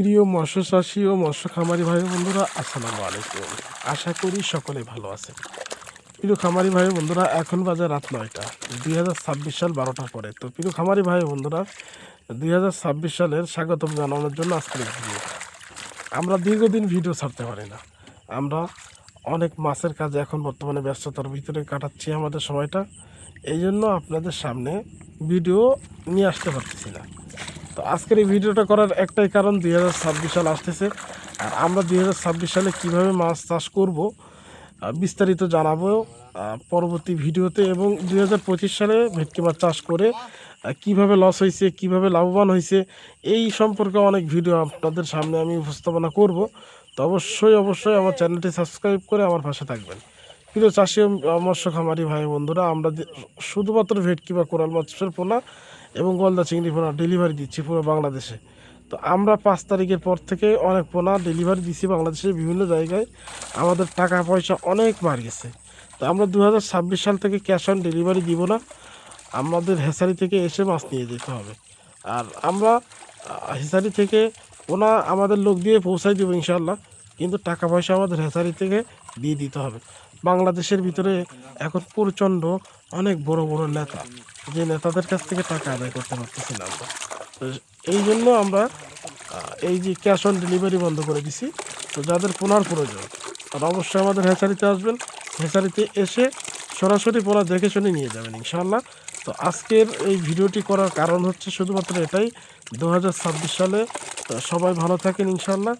প্রিয় মৎস্য চাষী ও মৎস্য খামারি ভাই বন্ধুরা, আসসালামু আলাইকুম। আশা করি সকলে ভালো আছে প্রিয় খামারি ভাই বন্ধুরা, এখন বাজে রাত নয়টা। দুই হাজার ছাব্বিশ সাল বারোটার পরে। তো প্রিয় খামারি ভাই বন্ধুরা, দুই হাজার ছাব্বিশ সালের স্বাগতম জানানোর জন্য আজকের ভিডিও আমরা দীর্ঘদিন ভিডিও ছাড়তে পারি না। আমরা অনেক মাছের কাজে এখন বর্তমানে ব্যস্ততার ভিতরে কাটাচ্ছি আমাদের সময়টা। এই জন্য আপনাদের সামনে ভিডিও নিয়ে আসতে পারতেছি না। তো আজকের এই ভিডিওটা করার একটাই কারণ দুই হাজার ছাব্বিশ সাল আসতেছে। আর আমরা দুই হাজার ছাব্বিশ সালে কীভাবে মাছ চাষ করব বিস্তারিত জানাব পরবর্তী ভিডিওতে এবং দুই হাজার পঁচিশ সালে ভেটকি মাছ চাষ করে কীভাবে লস হয়েছে, কীভাবে লাভবান হয়েছে, এই সম্পর্কে অনেক ভিডিও আপনাদের সামনে আমি উপস্থাপনা করব। তো অবশ্যই অবশ্যই আমার চ্যানেলটি সাবস্ক্রাইব করে আমার পাশে থাকবেন। প্রিয় চাষি মৎস্য খামারি ভাই বন্ধুরা, আমরা শুধুমাত্র ভেটকি বা কোরাল মাছের পোনা এবং গলদা চিংড়ি পোনা ডেলিভারি দিচ্ছি পুরো বাংলাদেশে। তো আমরা পাঁচ তারিখের পর থেকে অনেক পোনা ডেলিভারি দিচ্ছি বাংলাদেশের বিভিন্ন জায়গায়। আমাদের টাকা পয়সা অনেক মার গেছে। তো আমরা দু হাজার ছাব্বিশ সাল থেকে ক্যাশ অন ডেলিভারি দিব না। আমাদের হেসারি থেকে এসে মাছ নিয়ে যেতে হবে। আর আমরা হেসারি থেকে ওনা আমাদের লোক দিয়ে পৌঁছাই দেবো ইনশাল্লাহ কিন্তু টাকা পয়সা আমাদের হেসারি থেকে দিয়ে দিতে হবে। বাংলাদেশের ভিতরে এখন প্রচণ্ড অনেক বড় বড় নেতা, যে নেতাদের কাছ থেকে টাকা আদায় করতে পারতেছি না আমরা। তো এই জন্য আমরা এই যে ক্যাশ অন ডেলিভারি বন্ধ করে দিছি, তো যাদের পোনার প্রয়োজন, তারা অবশ্যই আমাদের হেসারিতে আসবেন। হেসারিতে এসে সরাসরি পোনা দেখে শুনে নিয়ে যাবেন ইনশাল্লাহ তো আজকের এই ভিডিওটি করার কারণ হচ্ছে শুধুমাত্র এটাই। দু হাজার ছাব্বিশ সালে সবাই ভালো থাকেন ইনশাল্লাহ